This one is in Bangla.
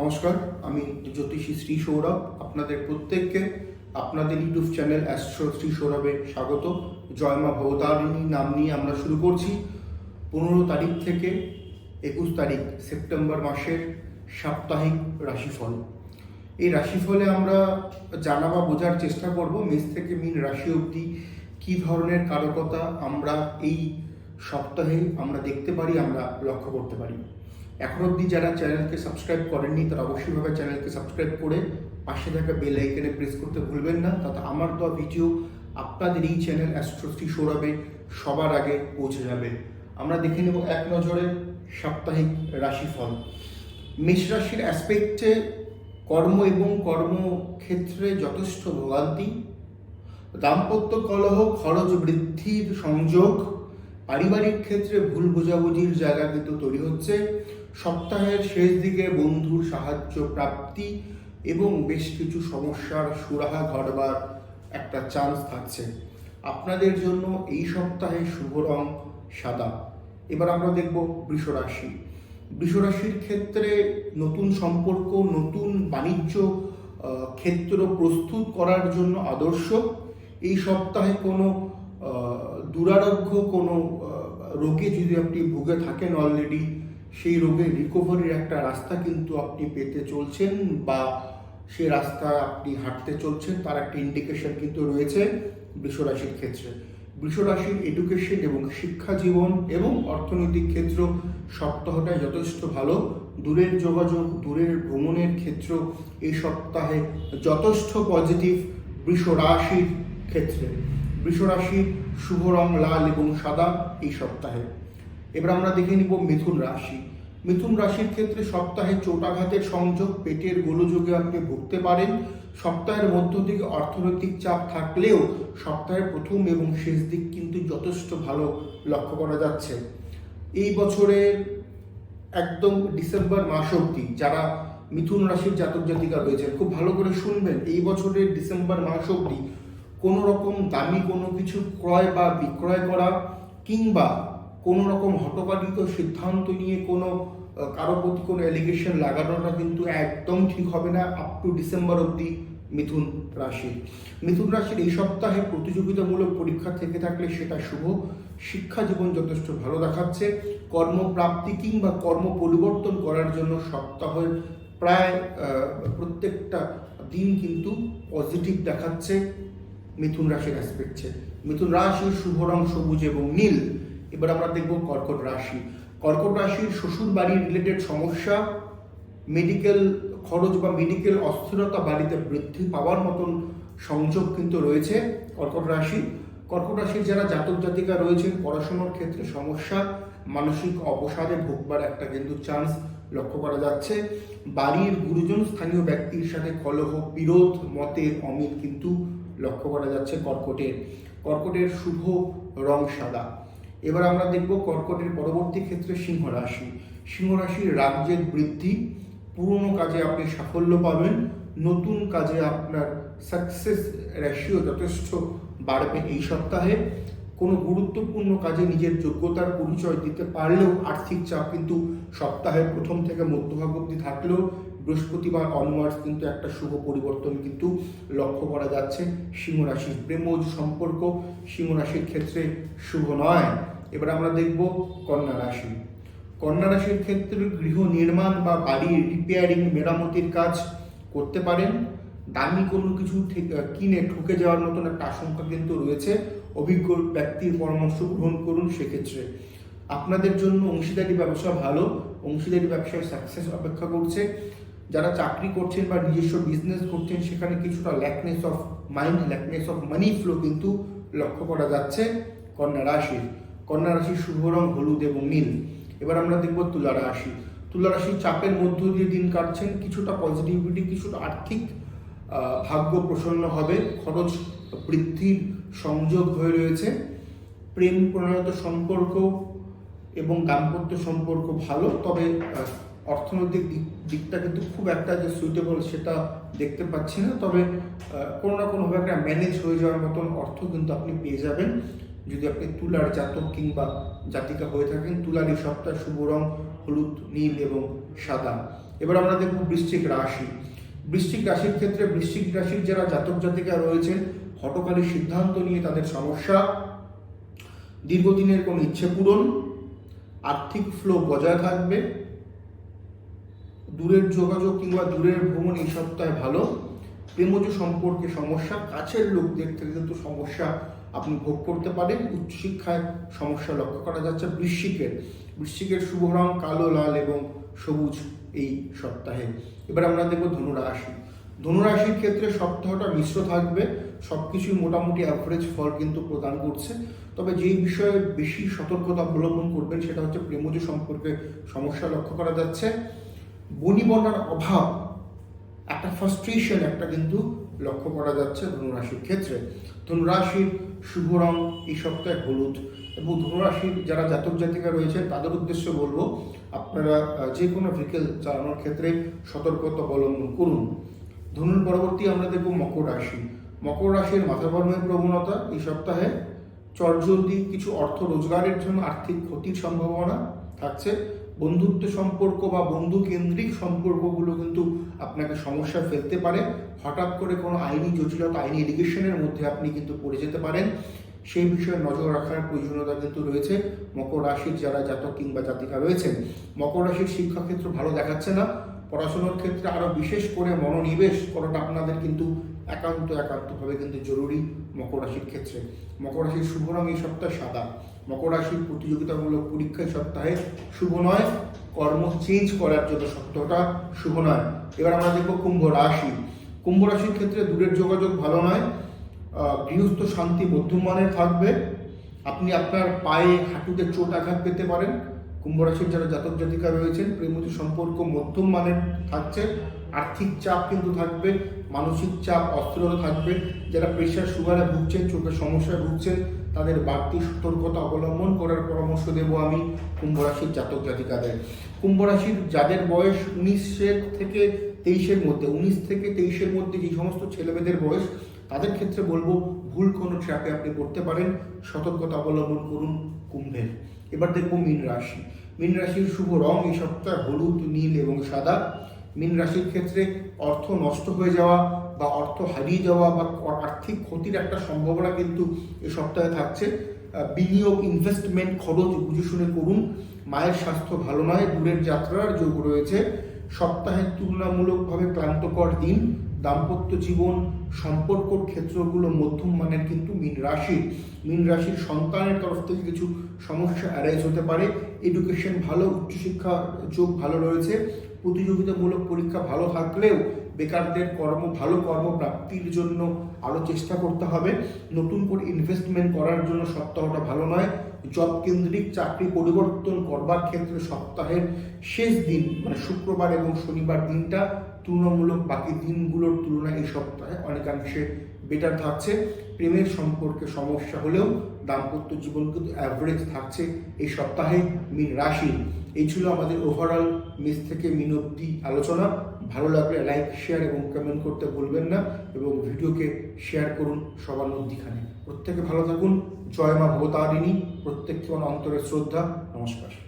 নমস্কার, আমি জ্যোতিষী শ্রী সৌরভ, আপনাদের প্রত্যেককে আপনাদের ইউটিউব চ্যানেল অ্যাস্ট্রো শ্রী সৌরভে স্বাগত। জয়মা ভবতারিণী নাম নিয়ে আমরা শুরু করছি। পনেরো তারিখ থেকে একুশ তারিখ সেপ্টেম্বর মাসের সাপ্তাহিক রাশিফল। এই রাশিফলে আমরা জানা বা বোঝার চেষ্টা করব মেষ থেকে মিন রাশি অবধি কী ধরনের কারকতা আমরা এই সপ্তাহে আমরা দেখতে পারি, আমরা লক্ষ্য করতে পারি। এখন অবধি যারা চ্যানেলকে সাবস্ক্রাইব করেননি, তারা অবশ্যইভাবে চ্যানেলকে সাবস্ক্রাইব করে পাশে থাকা বেল আইকনে প্রেস করতে ভুলবেন না। তাতে আমার দেওয়া ভিডিও আপনাদের এই চ্যানেল অ্যাস্ট্রোস্টি সৌরভে সবার আগে পৌঁছে যাবে। আমরা দেখে নেব এক নজরে সাপ্তাহিক রাশিফল। মেষ রাশির অ্যাসপেক্টে কর্ম এবং কর্মক্ষেত্রে যথেষ্ট ভোগান্তি। দাম্পত্য কলহ, খরচ বৃদ্ধির সংযোগ, পারিবারিক ক্ষেত্রে ভুল বোঝাবুঝির জায়গা কিন্তু তৈরি হচ্ছে। সপ্তাহের শেষ দিকে বন্ধুর সাহায্য প্রাপ্তি এবং বেশ কিছু সমস্যার সুরাহা ঘটবার একটা চান্স থাকছে। আপনাদের জন্য এই সপ্তাহে শুভ রং সাদা। এবার আমরা দেখব বৃষ রাশি বৃষ রাশির ক্ষেত্রে নতুন সম্পর্ক, নতুন বাণিজ্য ক্ষেত্র প্রস্তুত করার জন্য আদর্শ। এই সপ্তাহে কোনো দুরারোগ্য, কোনো রোগে যদি আপনি ভুগে থাকেন অলরেডি সেই রোগের রিকভারির একটা রাস্তা কিন্তু আপনি পেতে চলছেন বা সে রাস্তা আপনি হাঁটতে চলছেন, তার একটা ইন্ডিকেশন কিন্তু রয়েছে বৃষরাশির ক্ষেত্রে। বৃষরাশির এডুকেশন এবং শিক্ষা জীবন এবং অর্থনৈতিক ক্ষেত্র সপ্তাহটা যথেষ্ট ভালো। দূরের যোগাযোগ, দূরের ভ্রমণের ক্ষেত্র এই সপ্তাহে যথেষ্ট পজিটিভ বৃষ রাশির ক্ষেত্রে। বৃষ রাশির শুভ রং লাল এবং সাদা এই সপ্তাহে। এবার আমরা দেখে নিব মিথুন রাশি। মিথুন রাশির ক্ষেত্রে সপ্তাহে চোটাঘাতের সংযোগ, পেটের গোলযোগে আপনি ভুগতে পারেন। সপ্তাহের মধ্য দিকে অর্থনৈতিক চাপ থাকলেও সপ্তাহের প্রথম এবং শেষ দিক কিন্তু যথেষ্ট ভালো লক্ষ্য করা যাচ্ছে। এই বছরের একদম ডিসেম্বর মাস অবধি যারা মিথুন রাশির জাতক জাতিকা রয়েছেন, খুব ভালো করে শুনবেন, এই বছরের ডিসেম্বর মাস অবধি কোনো রকম দামি কোনো কিছু ক্রয় বা বিক্রয় করা কিংবা কোনো রকম হটকারিত সিদ্ধান্ত নিয়ে কোনো কারও প্রতি কোনো এলিগেশন লাগানোটা কিন্তু একদম ঠিক হবে না আপ টু ডিসেম্বর অবধি মিথুন রাশি। মিথুন রাশির এই সপ্তাহে প্রতিযোগিতামূলক পরীক্ষা থেকে থাকলে সেটা শুভ। শিক্ষা জীবন যথেষ্ট ভালো দেখাচ্ছে। কর্মপ্রাপ্তি কিংবা কর্ম পরিবর্তন করার জন্য সপ্তাহের প্রায় প্রত্যেকটা দিন কিন্তু পজিটিভ দেখাচ্ছে মিথুন রাশির অ্যাসপেক্টে মিথুন রাশির শুভ রং সবুজ এবং নীল। এবার আমরা দেখব কর্কট রাশি। কর্কট রাশির শ্বশুর বাড়ির রিলেটেড সমস্যা মেডিকেল খরচ বা মেডিকেল অস্থিরতা বাড়িতে বৃদ্ধি পাওয়ার মতন সংযোগ কিন্তু রয়েছে কর্কট রাশি। কর্কট রাশির যারা জাতক জাতিকা রয়েছেন, পড়াশোনার ক্ষেত্রে সমস্যা, মানসিক অবসাদে ভোগবার একটা কিন্তু চান্স লক্ষ্য করা যাচ্ছে। বাড়ির গুরুজন স্থানীয় ব্যক্তির সাথে কলহ, বিরোধ মতে অমিল কিন্তু লক্ষ্য করা যাচ্ছে কর্কটের। কর্কটের শুভ রং সাদা। এবার আমরা দেখব কর্কটের পরবর্তী ক্ষেত্রে সিংহ রাশি। সিংহ রাশির রাজ্যের বৃদ্ধি, পুরনো কাজে আপনি সাফল্য পাবেন, নতুন কাজে আপনার সাকসেস রেশিও যথেষ্ট বাড়বে এই সপ্তাহে। কোনো গুরুত্বপূর্ণ কাজে নিজের যোগ্যতার পরিচয় দিতে পারলেও আর্থিক চাপ কিন্তু সপ্তাহের প্রথম থেকে মধ্যভাগ অবধি থাকলেও বৃহস্পতিবার অনওয়ার্ডস কিন্তু একটা শুভ পরিবর্তন কিন্তু লক্ষ্য করা যাচ্ছে। সিংহ রাশির প্রেমজ সম্পর্ক সিংহরাশির ক্ষেত্রে শুভ নয়। এবার আমরা দেখব কন্যা রাশি। কন্যা রাশির ক্ষেত্রে গৃহ নির্মাণ বা বাড়ির রিপেয়ারিং মেরামতির কাজ করতে পারেন। দামি কোনো কিছু কিনে ঠকে যাওয়ার মতন একটা আশঙ্কা কিন্তু রয়েছে। অভিজ্ঞ ব্যক্তির পরামর্শ গ্রহণ করুন সেক্ষেত্রে। আপনাদের জন্য অংশীদারি ব্যবসা ভালো। অংশীদারি ব্যবসায় সাকসেস অপেক্ষা করছে। যারা চাকরি করছেন বা নিজস্ব বিজনেস করছেন, সেখানে কিছুটা lackness of mind lackness of money flow কিন্তু লক্ষ্য করা যাচ্ছে কন্যা রাশির। কন্যা রাশির শুভ রং, হলুদ এবং নীল। এবার আমরা দেখব তুলা রাশি। তুলা রাশির চাপের মধ্য দিয়ে দিন কাটছেন, কিছুটা পজিটিভিটি কিছুটা আর্থিক ভাগ্য প্রসন্ন হবে। খরচ বৃদ্ধির সংযোগ হয়ে রয়েছে। প্রেম প্রণয়ত সম্পর্ক এবং দাম্পত্য সম্পর্ক ভালো, তবে অর্থনৈতিক দিক, দিকটা কিন্তু খুব একটা যে সুইটেবল সেটা দেখতে পাচ্ছি না। তবে কোনো না কোনোভাবে একটা ম্যানেজ হয়ে যাওয়ার মতন অর্থ কিন্তু আপনি পেয়ে যাবেন। যদি আপনি তুলার জাতক কিংবা জাতিকা হয়ে থাকেন, তুলার এই সপ্তাহ শুভ রং হলুদ, নীল এবং সাদা। এবার আমরা দেখব বৃশ্চিক রাশি। বৃশ্চিক রাশির ক্ষেত্রে বৃশ্চিক রাশির যারা জাতক জাতিকা রয়েছেন হটকারী সিদ্ধান্ত নিয়ে তাদের সমস্যা। দীর্ঘদিনের কোনো ইচ্ছে পূরণ, আর্থিক ফ্লো বজায় থাকবে, দূরের যোগাযোগ কিংবা দূরের ভ্রমণ এই সপ্তাহে ভালো, প্রেমজ সম্পর্কে সমস্যা, কাছের লোকদের থেকে কিন্তু সমস্যা আপনি ভোগ করতে পারেন, উচ্চশিক্ষায় সমস্যা লক্ষ্য করা যাচ্ছে। বৃশ্চিকের বৃশ্চিকের শুভ রং কালো, লাল এবং সবুজ এই সপ্তাহে। এবার আমরা দেখব ধনুরাশি। ধনুরাশির ক্ষেত্রে সপ্তাহটা মিশ্র থাকবে সব কিছুই মোটামুটি অ্যাভারেজ ফল কিন্তু প্রদান করছে। তবে যেই বিষয়ে বেশি সতর্কতা অবলম্বন করবেন সেটা হচ্ছে প্রেমজ সম্পর্কে সমস্যা লক্ষ্য করা যাচ্ছে। বনিবনার অভাব, একটা ফ্রাস্ট্রেশন একটা কিন্তু লক্ষ্য করা যাচ্ছে ধনুরাশির ক্ষেত্রে। ধনুরাশির শুভ রং, এই সপ্তাহে হলুদ। এবং ধনুরাশির যারা জাতক জাতিকা রয়েছে তাদের উদ্দেশ্যে বলব, আপনারা যে কোনো ভেহিকেল চালানোর ক্ষেত্রে সতর্কতা অবলম্বন করুন। ধনুর পরবর্তী আমরা দেখব মকর রাশি। মকর রাশির মাথাকর্মের প্রবণতা এই সপ্তাহে চটজলদি কিছু অর্থ রোজগারের জন্য আর্থিক ক্ষতির সম্ভাবনা থাকছে। বন্ধুত্ব সম্পর্ক বা বন্ধু কেন্দ্রিক সম্পর্কগুলো কিন্তু আপনাকে সমস্যা ফেলতে পারে। হঠাৎ করে কোনো আইনি জটিলতা, আইনি এলিগেশনের মধ্যে আপনি কিন্তু পড়ে যেতে পারেন। সেই বিষয়ে নজর রাখার প্রয়োজনীয়তা কিন্তু রয়েছে। মকর রাশির যারা জাতক কিংবা জাতিকা রয়েছেন, মকর রাশির শিক্ষাক্ষেত্র ভালো দেখাচ্ছে না। পড়াশোনার ক্ষেত্রে আরও বিশেষ করে মনোনিবেশ করাটা আপনাদের কিন্তু একান্ত একান্তভাবে কিন্তু জরুরি মকর রাশির ক্ষেত্রে। মকর রাশির শুভ রং এই সপ্তাহে সাদা। মকর রাশির প্রতিযোগিতামূলক পরীক্ষা এই সপ্তাহে শুভ নয়। কর্ম চেঞ্জ করার জন্য সপ্তাহটা শুভ নয়। এবার আমরা দেখব কুম্ভ রাশি। কুম্ভ রাশির ক্ষেত্রে দূরের যোগাযোগ ভালো নয়। গৃহস্থ শান্তি মধ্যম মানের থাকবে। আপনি আপনার পায়ে হাঁটুতে চোট আঘাত পেতে পারেন। কুম্ভ রাশির যারা জাতক জাতিকা রয়েছেন প্রেমতি সম্পর্ক মধ্যম মানের থাকছে, আর্থিক চাপ কিন্তু থাকবে, মানসিক চাপ অস্থিরতা থাকবে। যারা প্রেশার সুগারে ভুগছেন চোখের সমস্যায় ভুগছেন, তাদের বাড়তি সতর্কতা অবলম্বন করার পরামর্শ দেব আমি কুম্ভ রাশির জাতক জাতিকাদের। কুম্ভ রাশির যাদের বয়স উনিশের থেকে তেইশের মধ্যে, উনিশ থেকে তেইশের মধ্যে যে সমস্ত ছেলেমেয়েদের বয়স তাদের ক্ষেত্রে বলব, ভুল কোনো ট্র্যাপে আপনি পড়তে পারেন। সতর্কতা অবলম্বন করুন কুম্ভের। এবার দেখব মীন রাশি। মীন রাশির শুভ রং এই সপ্তাহে হলুদ, নীল এবং সাদা। মীন রাশির ক্ষেত্রে অর্থ নষ্ট হয়ে যাওয়া বা অর্থ হারিয়ে যাওয়া বা আর্থিক ক্ষতির একটা সম্ভাবনা কিন্তু এ সপ্তাহে থাকছে। বিনিয়োগ ইনভেস্টমেন্ট খরচ বুঝে শুনে করুন। মায়ের স্বাস্থ্য ভালো নয়, দূরের যাত্রার যোগ রয়েছে। সপ্তাহের তুলনামূলকভাবে ক্লান্তকর দিন। দাম্পত্য জীবন সম্পর্কর ক্ষেত্রগুলো মধ্যম মানের কিন্তু মীন রাশি। মীন রাশির সন্তানের তরফ থেকে কিছু সমস্যা অ্যারাইজ হতে পারে। এডুকেশন ভালো, উচ্চশিক্ষা যোগ ভালো রয়েছে। প্রতিযোগিতামূলক পরীক্ষা ভালো থাকলেও বেকারদের কর্ম, ভালো কর্মপ্রাপ্তির জন্য আরও চেষ্টা করতে হবে। নতুন করে ইনভেস্টমেন্ট করার জন্য সপ্তাহটা ভালো নয়। জব কেন্দ্রিক চাকরি পরিবর্তন করবার ক্ষেত্রে সপ্তাহের শেষ দিন মানে শুক্রবার এবং শনিবার দিনটা তুলনামূলক বাকি দিনগুলোর তুলনায় এই সপ্তাহে অনেকাংশে বেটার থাকছে। প্রেমের সম্পর্কে সমস্যা হলেও দাম্পত্য জীবন কিন্তু অ্যাভারেজ থাকছে এই সপ্তাহে মিন রাশি। এই ছিল আমাদের ওভারঅল মিস থেকে মিন অব্দি আলোচনা। ভালো লাগলে লাইক শেয়ার এবং কমেন্ট করতে ভুলবেন না এবং ভিডিওকে শেয়ার করুন সবার মধ্যিখানে। প্রত্যেকে ভালো থাকুন। জয় মা ভবতারিণী। প্রত্যেককে অন্তরের শ্রদ্ধা। নমস্কার।